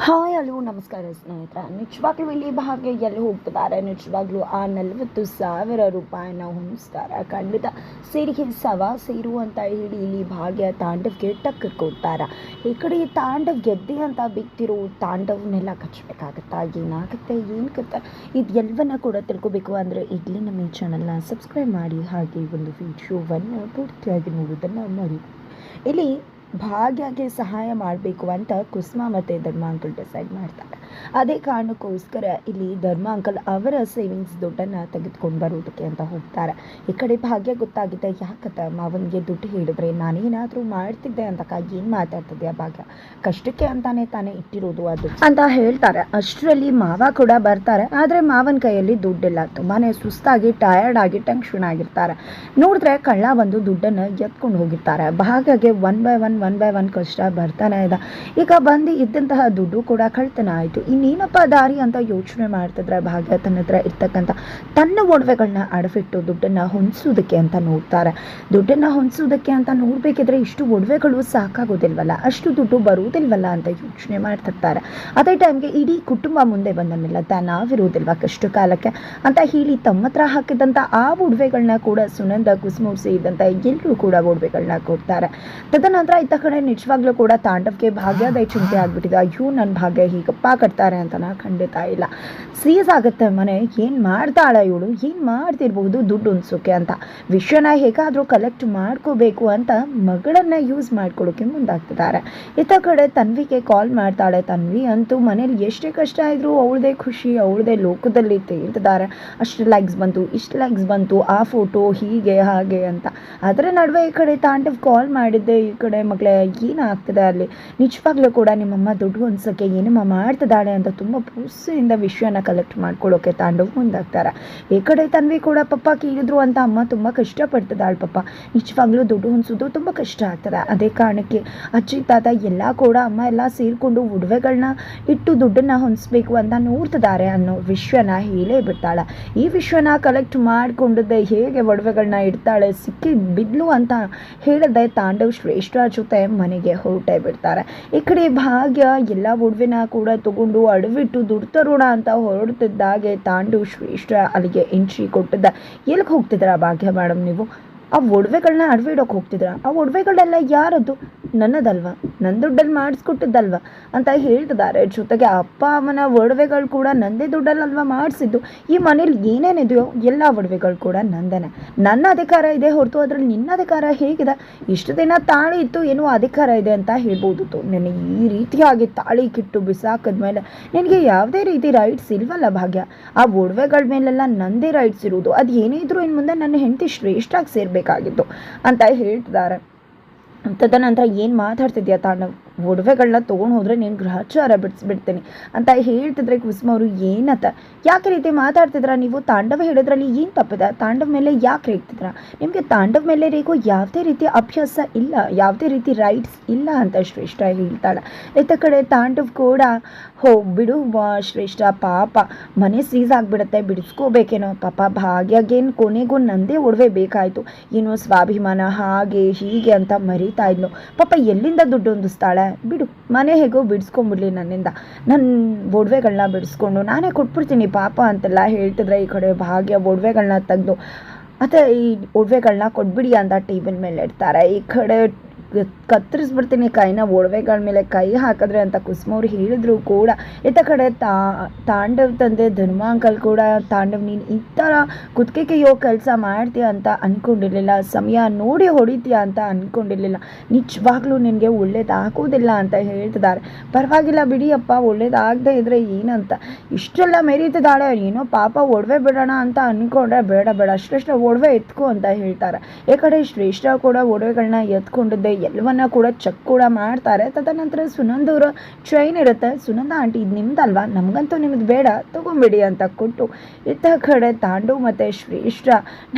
Hi ಅಲ್ಲೂ ನಮಸ್ಕಾರ ಸ್ನೇಹಿತರ. ನಿಜವಾಗ್ಲೂ ಇಲ್ಲಿ ಭಾಗ್ಯ, ಎಲ್ಲಿ ಹೋಗ್ತಿದ್ದಾರೆ? ನಿಜವಾಗ್ಲೂ ಆ ನಲವತ್ತು ಸಾವಿರ ರೂಪಾಯಿನ ಹೊಂದಿಸ್ತಾರೆ ಖಂಡಿತ ಸೇರಿಗೆ ಸವಾ ಸೇರು ಅಂತ ಹೇಳಿ ಇಲ್ಲಿ ಭಾಗ್ಯ ತಾಂಡವ್ಗೆ ಟಕ್ಕರ್ ಕೊಡ್ತಾರೆ. ಈ ಕಡೆ ತಾಂಡವ್ ಗೆದ್ದೆ ಅಂತ ಬಿತ್ತಿರೋ ತಾಂಡವನ್ನೆಲ್ಲ ಕಚ್ಚಬೇಕಾಗತ್ತಾ? ಏನಾಗುತ್ತೆ ಏನು ಕತ್ತ ಇದು ಎಲ್ಲವನ್ನ ಕೂಡ ತಿಳ್ಕೊಬೇಕು ಅಂದರೆ ಈಗಲೇ ನಮ್ಮ ಈ ಚಾನಲ್ನ ಸಬ್ಸ್ಕ್ರೈಬ್ ಮಾಡಿ ಹಾಗೆ ಒಂದು ವಿಡಿಯೋವನ್ನು ಪೂರ್ತಿಯಾಗಿ ನೋಡೋದನ್ನು ಮರಿ ಇಲ್ಲಿ ಭಾಗ್ಯಗೆ ಸಹಾಯ ಮಾಡಬೇಕು ಅಂತ ಕುಸುಮ ಮತ್ತು ಧರ್ಮ ಅಂಕಲ್ ಡಿಸೈಡ್ ಮಾಡ್ತಾರೆ. ಅದೇ ಕಾರಣಕ್ಕೋಸ್ಕರ ಇಲ್ಲಿ ಧರ್ಮ ಅಂಕಲ್ ಅವರ ಸೇವಿಂಗ್ಸ್ ದುಡ್ಡನ್ನು ತೆಗೆದುಕೊಂಡು ಬರೋದಕ್ಕೆ ಅಂತ ಹೋಗ್ತಾರೆ. ಈ ಕಡೆ ಭಾಗ್ಯ ಗೊತ್ತಾಗಿದೆ ಯಾಕತ್ತ ಮಾವನಿಗೆ ದುಡ್ಡು ಹೇಳಿದ್ರೆ, ನಾನೇನಾದರೂ ಮಾಡ್ತಿದ್ದೆ ಅಂತ ಏನು ಆ ಭಾಗ್ಯ? ಕಷ್ಟಕ್ಕೆ ಅಂತಾನೆ ತಾನೇ ಇಟ್ಟಿರೋದು ಅದು. ಅಂತ ಹೇಳ್ತಾರೆ. ಅಷ್ಟರಲ್ಲಿ ಮಾವ ಕೂಡ ಬರ್ತಾರೆ. ಆದರೆ ಮಾವನ ಕೈಯಲ್ಲಿ ದುಡ್ಡಿಲ್ಲ. ತುಂಬಾ ಸುಸ್ತಾಗಿ ಟಯರ್ಡ್ ಆಗಿ ಟೆನ್ಷನ್ ಆಗಿರ್ತಾರೆ. ನೋಡಿದ್ರೆ ಕಳ್ಳ ಬಂದು ದುಡ್ಡನ್ನು ಎತ್ಕೊಂಡು ಹೋಗಿರ್ತಾರೆ. ಭಾಗ್ಯಗೆ one by one one by one ಕಷ್ಟ ಬರ್ತಾನೆ ಇದ್ದ ಈಗ ಬಂದು ಇದ್ದಂತಹ ದುಡ್ಡು ಕೂಡ ಕಳ್ತನ ಆಯಿತು ಇನ್ನೇನಪ್ಪ ದಾರಿ ಅಂತ ಯೋಚನೆ ಮಾಡ್ತಿದ್ರೆ ಭಾಗ್ಯ ತನ್ನ ಹತ್ರ ಇರ್ತಕ್ಕಂಥ ತನ್ನ ಒಡವೆಗಳನ್ನ ಅಡವಿಟ್ಟು ದುಡ್ಡನ್ನು ಹೊಂದಿಸೋದಕ್ಕೆ ಅಂತ ನೋಡ್ತಾರೆ. ದುಡ್ಡನ್ನು ಹೊಂದಿಸೋದಕ್ಕೆ ಅಂತ ನೋಡಬೇಕಿದ್ರೆ ಇಷ್ಟು ಒಡವೆಗಳು ಸಾಕಾಗೋದಿಲ್ವಲ್ಲ? ಅಷ್ಟು ದುಡ್ಡು ಬರುವುದಿಲ್ವಲ್ಲ ಅಂತ ಯೋಚನೆ ಮಾಡ್ತಿರ್ತಾರೆ. ಅದೇ ಟೈಮ್ಗೆ ಇಡೀ ಕುಟುಂಬ ಮುಂದೆ ಬಂದ ಮೇಲೆ ತಾನಾವಿರುವುದಿಲ್ವ ಕಷ್ಟ ಕಾಲಕ್ಕೆ? ಅಂತ ಹೇಳಿ ತಮ್ಮ ಹತ್ರ ಹಾಕಿದಂಥ ಆ ಒಡವೆಗಳನ್ನ ಕೂಡ ಸುನಂದ ಕುಸುಮೂರ್ಸಿ ಇದ್ದಂಥ ಎಲ್ಲರೂ ಕೂಡ ಒಡವೆಗಳನ್ನ ಕೊಡ್ತಾರೆ. ತದನಂತರ ಇತ್ತ ಕಡೆ ನಿಜವಾಗ್ಲೂ ಕೂಡ ತಾಂಡವ್ಗೆ ಭಾಗ್ಯದ ಚಿಂತೆ ಆಗ್ಬಿಟ್ಟಿದೆ. ಅಯ್ಯೋ ನನ್ನ ಭಾಗ್ಯ ಹೀಗಪ್ಪ ಕಟ್ತಾರೆ ಅಂತ ನಾ ಖಂಡಿತ ಇಲ್ಲ. ಸೀಸ್ ಆಗುತ್ತೆ ಮನೆ, ಏನು ಮಾಡ್ತಾಳೆ ಇವಳು? ಏನು ಮಾಡ್ತಿರ್ಬಹುದು ದುಡ್ಡು ಉಣ್ಸೋಕೆ ಅಂತ? ವಿಷಯನ ಹೇಗಾದರೂ ಕಲೆಕ್ಟ್ ಮಾಡ್ಕೋಬೇಕು ಅಂತ ಮಗಳನ್ನ ಯೂಸ್ ಮಾಡ್ಕೊಳ್ಳೋಕೆ ಮುಂದಾಗ್ತಿದ್ದಾರೆ. ಇತ್ತ ಕಡೆ ತನ್ವಿಗೆ ಕಾಲ್ ಮಾಡ್ತಾಳೆ. ತನ್ವಿ ಅಂತೂ ಮನೇಲಿ ಎಷ್ಟೇ ಕಷ್ಟ ಇದ್ದರೂ ಅವಳದೇ ಖುಷಿ, ಅವಳದೇ ಲೋಕದಲ್ಲಿ ತೇಳ್ತಿದ್ದಾರೆ ಅಷ್ಟು ಲೈಕ್ಸ್ ಬಂತು, ಇಷ್ಟು ಲೈಕ್ಸ್ ಬಂತು, ಆ ಫೋಟೋ ಹೀಗೆ, ಹಾಗೆ ಅಂತ. ಅದರ ನಡುವೆ ಈ ಕಡೆ ತಾಂಡವ್ ಕಾಲ್ ಮಾಡಿದ್ದೆ, ಈ ಕಡೆ ಮಗಳೇ ಏನಾಗ್ತದೆ ಅಲ್ಲಿ. ನಿಜವಾಗ್ಲೂ ಕೂಡ ನಿಮ್ಮಮ್ಮ ದುಡ್ಡು ಹೊಂದ್ಸೋಕ್ಕೆ ಏನಮ್ಮ ಮಾಡ್ತಿದ್ದಾಳೆ ಅಂತ ತುಂಬ ಪುಸ್ಸಿನಿಂದ ವಿಷಯನ ಕಲೆಕ್ಟ್ ಮಾಡ್ಕೊಳ್ಳೋಕೆ ತಾಂಡವ್ ಮುಂದಾಗ್ತಾರೆ. ಈ ಕಡೆ ತನ್ವಿ ಕೂಡ ಪಪ್ಪ ಕೇಳಿದ್ರು ಅಂತ ಅಮ್ಮ ತುಂಬ ಕಷ್ಟಪಡ್ತಿದ್ದಾಳೆ ಪಪ್ಪ. ನಿಜವಾಗ್ಲೂ ದುಡ್ಡು ಹೊಂದಿಸೋದು ತುಂಬ ಕಷ್ಟ ಆಗ್ತದೆ. ಅದೇ ಕಾರಣಕ್ಕೆ ಅಜ್ಜಿ, ತಾತ ಎಲ್ಲ ಕೂಡ ಅಮ್ಮ ಎಲ್ಲ ಸೇರಿಕೊಂಡು ಉಡುವೆಗಳನ್ನ ಇಟ್ಟು ದುಡ್ಡನ್ನ ಹೊಂದಿಸ್ಬೇಕು ಅಂತ ನೋಡ್ತಿದ್ದಾರೆ ಅನ್ನೋ ವಿಷಯನ ಹೇಳೇ ಬಿಡ್ತಾಳೆ. ಈ ವಿಷಯನ ಕಲೆಕ್ಟ್ ಮಾಡ್ಕೊಂಡಿದ್ದೆ ಹೇಗೆ ಒಡವೆಗಳನ್ನ ಇಡ್ತಾಳೆ, ಸಿಕ್ಕಿ ಬಿದ್ಲು ಅಂತ ಹೇಳಿದೆ ತಾಂಡವ್ ಶ್ರೇಷ್ಠ ಜೊತೆ ಮನೆಗೆ ಹೊರಟೇ ಬಿಡ್ತಾರೆ. ಈ ಕಡೆ ಭಾಗ್ಯ ಎಲ್ಲ ಒಡವೆನ ಕೂಡ ತಗೊಂಡು ಅಡವಿಟ್ಟು ದುಡ್ಡು ತರೋಣ ಅಂತ ಹೊರಡ್ತಿದ್ದಾಗೆ ತಾಂಡು ಶ್ರೇಷ್ಠ ಅಲ್ಲಿಗೆ ಎಂಟ್ರಿ ಕೊಟ್ಟಿದ್ದ. ಎಲ್ಲಿಗೆ ಹೋಗ್ತಿದ್ದೀರಾ ಭಾಗ್ಯ ಮೇಡಮ್ ನೀವು? ಆ ಒಡವೆಗಳನ್ನ ಅಡವಿಡೋಕೆ ಹೋಗ್ತಿದ್ರ ಆ ಒಡವೆಗಳೆಲ್ಲ ಯಾರದು ನನ್ನದಲ್ವಾ? ನನ್ನ ದುಡ್ಡಲ್ಲಿ ಮಾಡಿಸ್ಕೊಟ್ಟಿದ್ದಲ್ವ? ಅಂತ ಹೇಳ್ತಿದ್ದಾರೆ. ಜೊತೆಗೆ ಅಪ್ಪ ಅಮ್ಮನ ಒಡವೆಗಳು ಕೂಡ ನಂದೇ ದುಡ್ಡಲ್ಲಲ್ವ ಮಾಡಿಸಿದ್ದು? ಈ ಮನೇಲಿ ಏನೇನಿದೆಯೋ ಎಲ್ಲ ಒಡವೆಗಳು ಕೂಡ ನಂದೇನೆ. ನನ್ನ ಅಧಿಕಾರ ಇದೆ ಹೊರತು ಅದರಲ್ಲಿ ನಿನ್ನ ಅಧಿಕಾರ ಹೇಗಿದೆ? ಇಷ್ಟು ದಿನ ತಾಳಿ ಇತ್ತು, ಏನೋ ಅಧಿಕಾರ ಇದೆ ಅಂತ ಹೇಳ್ಬೋದಿತ್ತು ನನಗೆ ಈ ರೀತಿಯಾಗಿ ತಾಳಿ ಕಿಟ್ಟು ಬಿಸಾಕಿದ್ಮೇಲೆ ನಿನಗೆ ಯಾವುದೇ ರೀತಿ ರೈಟ್ಸ್ ಇಲ್ವಲ್ಲ ಭಾಗ್ಯ? ಆ ಒಡವೆಗಳ ಮೇಲೆಲ್ಲ ನಂದೇ ರೈಟ್ಸ್ ಇರೋದು. ಅದು ಏನೇ ಇದ್ರೂ ಇನ್ನು ಮುಂದೆ ನನ್ನ ಹೆಂಡತಿ ಶ್ರೇಷ್ಠಾಗಿ ಸೇರಬೇಕಾಗಿತ್ತು ಅಂತ ಹೇಳ್ತಿದ್ದಾರೆ. ತದನಂತರ ಏನು ಮಾತಾಡ್ತಿದ್ಯಾ ತಾಂಡ ಒಡವೆಗಳನ್ನ ತೊಗೊಂಡು ಹೋದರೆ ನೀನು ಗ್ರಹಚಾರ ಬಿಡಿಸ್ಬಿಡ್ತೀನಿ ಅಂತ ಹೇಳ್ತಿದ್ರೆ ಕುಸುಮ ಅವರು ಏನತ್ತ ಯಾಕೆ ರೀತಿ ಮಾತಾಡ್ತಿದ್ರ ನೀವು? ತಾಂಡವ ಹೇಳೋದ್ರಲ್ಲಿ ಏನು ತಪ್ಪಿದೆ? ತಾಂಡವ ಮೇಲೆ ಯಾಕೆ ರೇಗ್ತಿದ್ರ? ನಿಮಗೆ ತಾಂಡವ ಮೇಲೆ ರೇಗೋ ಯಾವುದೇ ರೀತಿ ಅಭ್ಯಾಸ ಇಲ್ಲ, ಯಾವುದೇ ರೀತಿ ರೈಟ್ಸ್ ಇಲ್ಲ ಅಂತ ಶ್ರೇಷ್ಠ ಹೇಳ್ತಾಳೆ. ಇತ್ತ ಕಡೆ ತಾಂಡವ ಕೂಡ, ಹೋ, ಬಿಡು ಶ್ರೇಷ್ಠ ಪಾಪ, ಮನೆ ಸೀಸ್ ಆಗಿಬಿಡುತ್ತೆ, ಬಿಡಿಸ್ಕೋಬೇಕೇನೋ? ಪಾಪ ಭಾಗ್ಯಾಗೇನು ಕೊನೆಗೂ ನಂದೇ ಒಡವೆ ಬೇಕಾಯಿತು. ಏನು ಸ್ವಾಭಿಮಾನ ಹಾಗೆ ಹೀಗೆ ಅಂತ ಮರಿತಾ ಇದ್ಲು. ಪಾಪ ಎಲ್ಲಿಂದ ದುಡ್ಡು ಹೊಂದಿಸ್ತಾಳೆ? ಬಿಡು, ಮನೆ ಹೇಗೋ ಬಿಡಿಸ್ಕೊಂಬಿಡ್ಲಿ ನನ್ನಿಂದ. ನನ್ನ ಒಡವೆಗಳನ್ನ ಬಿಡಿಸ್ಕೊಂಡು, ನಾನೇ ಕೊಟ್ಬಿಡ್ತೀನಿ ಪಾಪ ಅಂತೆಲ್ಲ ಹೇಳ್ತಿದ್ರೆ ಈ ಕಡೆ ಭಾಗ್ಯ ಒಡವೆಗಳನ್ನ ತೆಗೆದು. ಅಥವಾ ಈ ಒಡವೆಗಳನ್ನ ಕೊಟ್ಬಿಡಿ ಅಂತ ಟೇಬಲ್ ಮೇಲೆ ಇಡ್ತಾರೆ. ಈ ಕಡೆ ಕತ್ತರಿಸ್ಬಿಡ್ತೀನಿ, ಕೈನ ಒಡವೆಗಳ ಮೇಲೆ ಕೈ ಹಾಕಿದ್ರೆ ಅಂತ ಕುಸುಮವ್ರು ಹೇಳಿದ್ರು ಕೂಡ. ಇತ್ತ ಕಡೆ ತಾ, ತಾಂಡವ್ ತಂದೆ ಧರ್ಮ ಕೂಡ, ತಾಂಡವ್, ನೀನು ಈ ಥರ ಕುತ್ತಿಗೆಯೋ ಕೆಲಸ ಮಾಡ್ತೀಯ ಅಂತ ಅಂದ್ಕೊಂಡಿರಲಿಲ್ಲ ಸಮಯ ನೋಡಿ ಹೊಡಿತೀಯ ಅಂತ ಅಂದ್ಕೊಂಡಿರಲಿಲ್ಲ ನಿಜವಾಗ್ಲೂ ನಿನಗೆ ಒಳ್ಳೇದಾಗೋದಿಲ್ಲ ಅಂತ ಹೇಳ್ತಿದ್ದಾರೆ. ಪರವಾಗಿಲ್ಲ ಬಿಡಿಯಪ್ಪ ಒಳ್ಳೇದಾಗದೇ ಇದ್ರೆ ಏನಂತ? ಇಷ್ಟೆಲ್ಲ ಮೆರೀತಿದ್ದಾಳೆ. ಏನೋ ಪಾಪ ಒಡವೆ ಬಿಡೋಣ ಅಂತ ಅಂದ್ಕೊಂಡ್ರೆ ಬೇಡ ಬೇಡ. ಶ್ರೇಷ್ಠ ಒಡವೆ ಎತ್ಕೊ ಅಂತ ಹೇಳ್ತಾರೆ. ಈ ಕಡೆ ಶ್ರೇಷ್ಠ ಕೂಡ ಒಡವೆಗಳನ್ನ ಎತ್ಕೊಂಡಿದ್ದೆ. ಎಲ್ಲವನ್ನ ಕೂಡ ಚೆಕ್ ಕೂಡ ಮಾಡ್ತಾರೆ. ತದನಂತರ ಸುನಂದವ್ರ ಚೈನ್ ಇರುತ್ತೆ. ಸುನಂದ ಆಂಟಿ, ಇದು ನಿಮ್ದಲ್ವಾ? ನಮಗಂತೂ ನಿಮ್ದು ಬೇಡ. ತಗೊಂಬಿಡಿ ಅಂತ ಕೊಟ್ಟು ಇತ್ತ ಕಡೆ ತಾಂಡು ಮತ್ತು ಶ್ರೇಷ್ಠ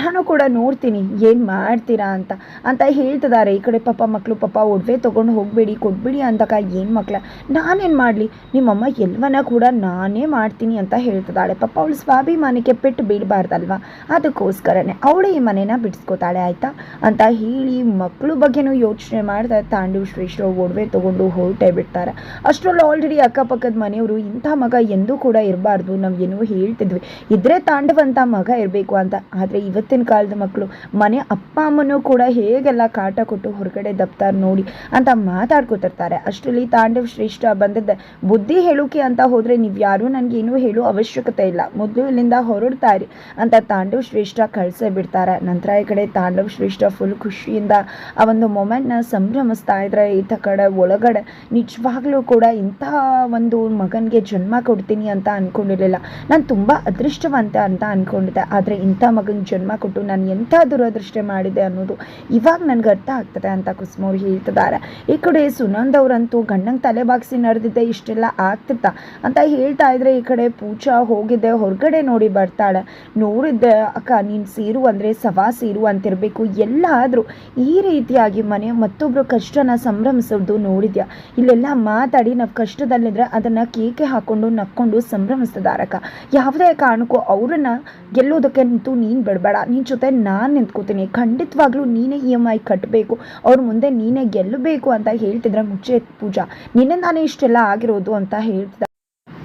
ನಾನು ಕೂಡ ನೋಡ್ತೀನಿ. ಏನು ಮಾಡ್ತೀರಾ ಅಂತ. ಅಂತ ಹೇಳ್ತಿದ್ದಾರೆ. ಈ ಕಡೆ ಪಾಪ ಮಕ್ಕಳು ಪಾಪ ಒಡವೆ ತೊಗೊಂಡು ಹೋಗಬೇಡಿ, ಕೊಟ್ಬಿಡಿ ಅಂತಕ ಏನು ಮಕ್ಕಳ ನಾನೇನು ಮಾಡಲಿ? ನಿಮ್ಮಮ್ಮ ಎಲ್ಲವನ್ನ ಕೂಡ ನಾನೇ ಮಾಡ್ತೀನಿ ಅಂತ ಹೇಳ್ತಿದ್ದಾಳೆ. ಪಾಪ ಅವಳು ಸ್ವಾಭಿಮಾನಕ್ಕೆ ಪೆಟ್ಟು ಬೀಳಬಾರ್ದಲ್ವಾ? ಅದಕ್ಕೋಸ್ಕರನೇ ಅವಳು ಈ ಮನೇನ ಬಿಡಿಸ್ಕೋತಾಳೆ, ಆಯಿತಾ? ಅಂತ ಹೇಳಿ ಮಕ್ಕಳು ಬಗ್ಗೆನೂ ಯೋಚನೆ ಯೋಚನೆ ಮಾಡ್ತಾ ತಾಂಡವ್ ಶ್ರೇಷ್ಠ ಒಡವೆ ತಗೊಂಡು ಹೊರಟೇ ಬಿಡ್ತಾರೆ. ಅಷ್ಟರಲ್ಲಿ ಆಲ್ರೆಡಿ ಅಕ್ಕಪಕ್ಕದ ಮನೆಯವರು ಇಂಥ ಮಗ ಎಂದೂ ಕೂಡ ಇರಬಾರ್ದು, ನಾವು ಏನೋ ಹೇಳ್ತಿದ್ವಿ. ಇದ್ರೆ ತಾಂಡವ್ ಅಂತ ಮಗ ಇರಬೇಕು ಅಂತ. ಆದರೆ ಇವತ್ತಿನ ಕಾಲದ ಮಕ್ಕಳು ಮನೆ ಅಪ್ಪ ಅಮ್ಮನೂ ಕೂಡ ಹೇಗೆಲ್ಲ ಕಾಟ ಕೊಟ್ಟು ಹೊರಗಡೆ ದಪ್ತಾರೆ ನೋಡಿ ಅಂತ ಮಾತಾಡ್ಕೊತಿರ್ತಾರೆ. ಅಷ್ಟರಲ್ಲಿ ತಾಂಡವ್ ಶ್ರೇಷ್ಠ ಬಂದದ್ದ, ಬುದ್ಧಿ ಹೇಳುಕೆ ಅಂತ ಹೋದರೆ ನೀವು ಯಾರೂ ನನಗೇನು ಹೇಳೋ ಅವಶ್ಯಕತೆ ಇಲ್ಲ. ಮೊದಲು ಇಲ್ಲಿಂದ ಹೊರಡ್ತಾ ಇರಿ ಅಂತ ತಾಂಡವ್ ಶ್ರೇಷ್ಠ ಕಳಿಸೇ ಬಿಡ್ತಾರೆ. ನಂತರ ಈ ಕಡೆ ತಾಂಡವ್ ಶ್ರೇಷ್ಠ ಫುಲ್ ಖುಷಿಯಿಂದ ಆ ಒಂದು ಮೊಮೆಂಟ್ನ ಸಂಭ್ರಮಿಸ್ತಾ ಇದ್ರೆ ಈತ ಕಡೆ ಒಳಗಡೆ ನಿಜವಾಗ್ಲೂ ಕೂಡ ಇಂತಹ ಒಂದು ಮಗನಿಗೆ ಜನ್ಮ ಕೊಡ್ತೀನಿ ಅಂತ ಅಂದ್ಕೊಂಡಿರಲಿಲ್ಲ ನಾನು ತುಂಬ ಅದೃಷ್ಟವಂತ ಅಂತ ಅಂದ್ಕೊಂಡಿದ್ದೆ ಆದರೆ ಇಂಥ ಮಗನಿಗೆ ಜನ್ಮ ಕೊಟ್ಟು ನಾನು ಎಂಥ ದುರದೃಷ್ಟ ಮಾಡಿದೆ ಅನ್ನೋದು ಇವಾಗ ನನಗೆ ಅರ್ಥ ಆಗ್ತದೆ ಅಂತ ಕುಸುಮವ್ರು ಹೇಳ್ತಿದ್ದಾರೆ. ಈ ಕಡೆ ಸುನಂದ್ ಅವರಂತೂ ಗಂಡಂಗೆ ತಲೆ ಬಾಗಿಸಿ ನಡೆದಿದ್ದೆ, ಇಷ್ಟೆಲ್ಲ ಆಗ್ತಿತ್ತ ಅಂತ ಹೇಳ್ತಾ ಇದ್ರೆ ಈ ಕಡೆ ಪೂಜಾ ಹೋಗಿದ್ದೆ ಹೊರಗಡೆ ನೋಡಿ ಬರ್ತಾಳೆ. ನೋಡಿದ್ದೆ, ಅಕ್ಕ, ನೀನು ಸೀರು ಅಂದರೆ ಸವಾ ಸೀರು ಅಂತಿರಬೇಕು. ಎಲ್ಲ ಆದರೂ ಈ ರೀತಿಯಾಗಿ ಮನೆ ಮತ್ತೊಬ್ಬರು ಕಷ್ಟನ ಸಂಭ್ರಮಿಸೋದು ನೋಡಿದ್ಯಾ? ಇಲ್ಲೆಲ್ಲ ಮಾತಾಡಿ ನಾವು ಕಷ್ಟದಲ್ಲಿದ್ರೆ ಅದನ್ನು ಕೇಕೆ ಹಾಕ್ಕೊಂಡು ನಕ್ಕೊಂಡು ಸಂಭ್ರಮಿಸ್ತಿದಾರಕ್ಕ ಯಾವುದೇ ಕಾರಣಕ್ಕೂ ಅವರನ್ನ ಗೆಲ್ಲೋದಕ್ಕೆ ನಿಂತು ನೀನು ಬಿಡಬೇಡ. ನಿನ್ನ ಜೊತೆ ನಾನು ನಿಂತ್ಕೋತೀನಿ. ಖಂಡಿತವಾಗ್ಲೂ ನೀನೇ ಇ ಎಂ ಐ ಕಟ್ಟಬೇಕು ಅವ್ರ ಮುಂದೆ ನೀನೇ ಗೆಲ್ಲಬೇಕು ಅಂತ ಹೇಳ್ತಿದ್ರೆ ಮುಚ್ಚೆ ಪೂಜಾ. ನಿನ್ನೆ ನಾನೇ ಇಷ್ಟೆಲ್ಲ ಆಗಿರೋದು ಅಂತ ಹೇಳ್ತಿದ್ದ.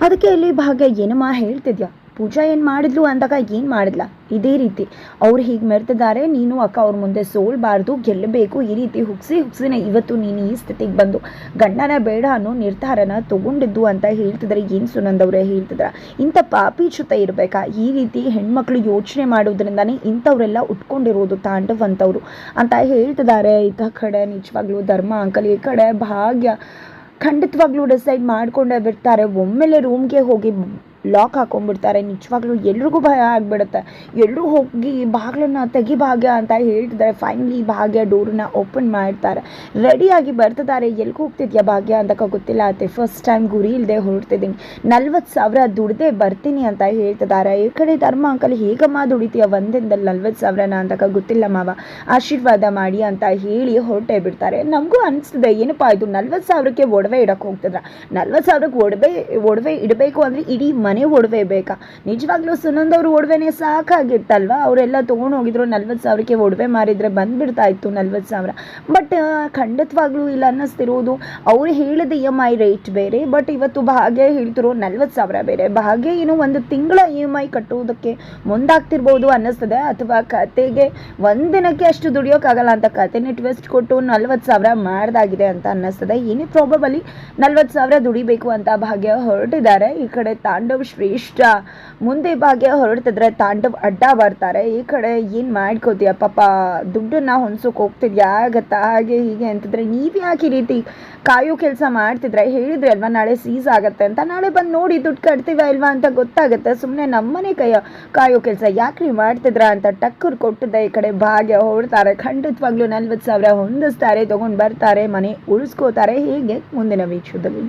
ಅದಕ್ಕೆ ಇಲ್ಲಿ ಭಾಗ್ಯ ಏನಮ್ಮ ಹೇಳ್ತಿದ್ಯಾ? ಪೂಜಾ ಏನು ಮಾಡಿದ್ಲು ಅಂದಾಗ ಏನು ಮಾಡಿದ್ಲ? ಇದೇ ರೀತಿ. ಅವ್ರು ಹೀಗೆ ಮೆರ್ತಿದ್ದಾರೆ ನೀನು ಅಕ್ಕ ಅವ್ರ ಮುಂದೆ ಸೋಲ್ಬಾರ್ದು, ಗೆಲ್ಲಬೇಕು, ಈ ರೀತಿ ಹುಗ್ಸಿ ಹುಗ್ಸಿನೇ ಇವತ್ತು ನೀನು ಈ ಸ್ಥಿತಿಗೆ ಬಂದು. ಗಂಡನ ಬೇಡ ಅನ್ನೋ ನಿರ್ಧಾರನ ತಗೊಂಡಿದ್ದು ಅಂತ ಹೇಳ್ತಿದ್ರೆ. ಏನು ಸುನಂದವ್ರೆ ಹೇಳ್ತಿದ್ರ? ಇಂಥ ಪಾಪಿ ಜೊತೆ ಇರಬೇಕಾ? ಈ ರೀತಿ ಹೆಣ್ಮಕ್ಳು ಯೋಚನೆ ಮಾಡೋದ್ರಿಂದನೇ ಇಂಥವರೆಲ್ಲ ಉಟ್ಕೊಂಡಿರೋದು ತಾಂಡವಂಥವ್ರು ಅಂತ ಹೇಳ್ತಿದ್ದಾರೆ ಈತ ಕಡೆ ನಿಜವಾಗ್ಲೂ ಧರ್ಮ ಅಂಕಲ್, ಈ ಕಡೆ ಭಾಗ್ಯ ಖಂಡಿತವಾಗ್ಲೂ ಡಿಸೈಡ್ ಮಾಡ್ಕೊಂಡೇ ಬಿಡ್ತಾರೆ. ಒಮ್ಮೆಲೆ ರೂಮ್ಗೆ ಹೋಗಿ ಲಾಕ್ ಹಾಕೊಂಡ್ಬಿಡ್ತಾರೆ. ನಿಜವಾಗ್ಲೂ ಎಲ್ರಿಗೂ ಭಯ ಆಗಿಬಿಡುತ್ತೆ. ಎಲ್ಲರೂ ಹೋಗಿ ಬಾಗಿಲನ್ನ ತೆಗಿ ಭಾಗ್ಯ ಅಂತ ಹೇಳ್ತಿದ್ದಾರೆ. ಫೈನಲಿ ಭಾಗ್ಯ ಡೋರ್ನ ಓಪನ್ ಮಾಡ್ತಾರೆ. ರೆಡಿಯಾಗಿ ಬರ್ತಿದ್ದಾರೆ. ಎಲ್ಗೂ ಹೋಗ್ತಿದ್ಯಾ ಭಾಗ್ಯ ಅಂತ ಗೊತ್ತಿಲ್ಲ. ಅತ್ತೆ ಫಸ್ಟ್ ಟೈಮ್ ಗುರಿ ಇಲ್ಲದೆ ಹೊರಡ್ತಿದ್ದೀನಿ. ನಲ್ವತ್ತು ಸಾವಿರ ದುಡ್ದೇ ಬರ್ತೀನಿ ಅಂತ ಹೇಳ್ತಿದ್ದಾರೆ. ಈ ಕಡೆ ಧರ್ಮ ಅಂಕಲ್, ಹೇಗಮ್ಮ ದುಡಿತೀಯ? ಒಂದಿನದಲ್ಲಿ ನಲ್ವತ್ತು ಸಾವಿರನ ಅಂತ ಗೊತ್ತಿಲ್ಲ ಮಾವ. ಆಶೀರ್ವಾದ ಮಾಡಿ ಅಂತ ಹೇಳಿ ಹೊರಟೇ ಬಿಡ್ತಾರೆ. ನಮಗೂ ಅನಿಸ್ತದೆ, ಏನಪ್ಪಾ ಇದು ನಲ್ವತ್ತು ಸಾವಿರಕ್ಕೆ ಒಡವೆ ಇಡಕ್ಕೆ ಹೋಗ್ತಿದ್ರ? ನಲ್ವತ್ತು ಸಾವಿರಕ್ಕೆ ಒಡವೆ ಒಡವೆ ಇಡಬೇಕು ಅಂದರೆ ಇಡೀ ಮನೆ ಒಡವೆ ಬೇಕಾ? ನಿಜವಾಗ್ಲೂ ಸುನಂದ್ ಅವ್ರ ಒಡವೆನೇ ಸಾಕಾಗಿತ್ತಲ್ವ? ಅವರೆಲ್ಲ ತೊಗೊಂಡು ಹೋಗಿದ್ರು ನಲ್ವತ್ತು ಸಾವಿರಕ್ಕೆ ಒಡವೆ ಮಾರಿದ್ರೆ ಬಂದ್ಬಿಡ್ತಾ ಇತ್ತು ನಲ್ವತ್ತು ಸಾವಿರ. ಬಟ್ ಖಂಡಿತವಾಗ್ಲೂ ಇಲ್ಲ ಅನ್ನಿಸ್ತಿರೋದು. ಅವ್ರು ಹೇಳಿದ ಇ ಎಂ ಐ ರೇಟ್ ಬೇರೆ, ಬಟ್ ಇವತ್ತು ಭಾಗ್ಯ ಹೇಳ್ತಿರೋ ನಲ್ವತ್ತು ಸಾವಿರ ಬೇರೆ. ಭಾಗ್ಯ ಏನು ಒಂದು ತಿಂಗಳ ಇ ಎಂ ಐ ಕಟ್ಟುವುದಕ್ಕೆ ಮುಂದಾಗ್ತಿರ್ಬೋದು ಅನ್ನಿಸ್ತದೆ. ಅಥವಾ ಕತೆಗೆ ಒಂದಿನಕ್ಕೆ ಅಷ್ಟು ದುಡಿಯೋಕ್ಕಾಗಲ್ಲ ಅಂತ ಕತೆನೇ ಟ್ವಿಸ್ಟ್ ಕೊಟ್ಟು ನಲ್ವತ್ತು ಸಾವಿರ ಮಾಡ್ದಾಗಿದೆ ಅಂತ ಅನ್ನಿಸ್ತದೆ. ಏನೇ ಪ್ರಾಬಬಲಿ ನಲ್ವತ್ತು ಸಾವಿರ ದುಡಿಬೇಕು ಅಂತ ಭಾಗ್ಯ ಹೊರಟಿದ್ದಾರೆ. ಈ ಕಡೆ ತಾಂಡವ್ ಶ್ರೇಷ್ಠ ಮುಂದೆ ಭಾಗ್ಯ ಹೊರಡ್ತಿದ್ರೆ ತಾಂಡವ್ ಅಡ್ಡ ಬರ್ತಾರೆ ಈ ಕಡೆ ಏನು ಮಾಡ್ಕೋತೀಯ ಪಾಪ? ದುಡ್ಡನ್ನ ಹೊಂದ್ಸೋಕೆ ಹೋಗ್ತಿದ್ಯಾ? ಆಗತ್ತಾ? ಹಾಗೆ ಹೀಗೆ ಅಂತಂದ್ರೆ ನೀವು ಯಾಕೆ ಈ ರೀತಿ ಕಾಯೋ ಕೆಲಸ ಮಾಡ್ತಿದ್ರೆ? ಹೇಳಿದ್ರೆ ಅಲ್ವಾ ನಾಳೆ ಸೀಸ್ ಆಗತ್ತೆ ಅಂತ. ನಾಳೆ ಬಂದು ನೋಡಿ ದುಡ್ಡು ಕಟ್ತೀವ ಇಲ್ವಾ ಅಂತ ಗೊತ್ತಾಗುತ್ತೆ. ಸುಮ್ಮನೆ ನಮ್ಮನೆ ಕೈಯ ಕಾಯೋ ಕೆಲಸ ಯಾಕೆ ನೀವು ಮಾಡ್ತಿದ್ರ ಅಂತ ಟಕ್ಕರ್ ಕೊಟ್ಟಿದ್ದೆ ಈ ಕಡೆ ಭಾಗ್ಯ ಹೊರಡ್ತಾರೆ. ಖಂಡಿತವಾಗ್ಲೂ ನಲ್ವತ್ತು ಸಾವಿರ ಹೊಂದಿಸ್ತಾರೆ, ತೊಗೊಂಡು ಬರ್ತಾರೆ, ಮನೆ ಉಳಿಸ್ಕೋತಾರೆ. ಹೀಗೆ? ಮುಂದಿನ ವೀಕ್ಷದಲ್ಲಿ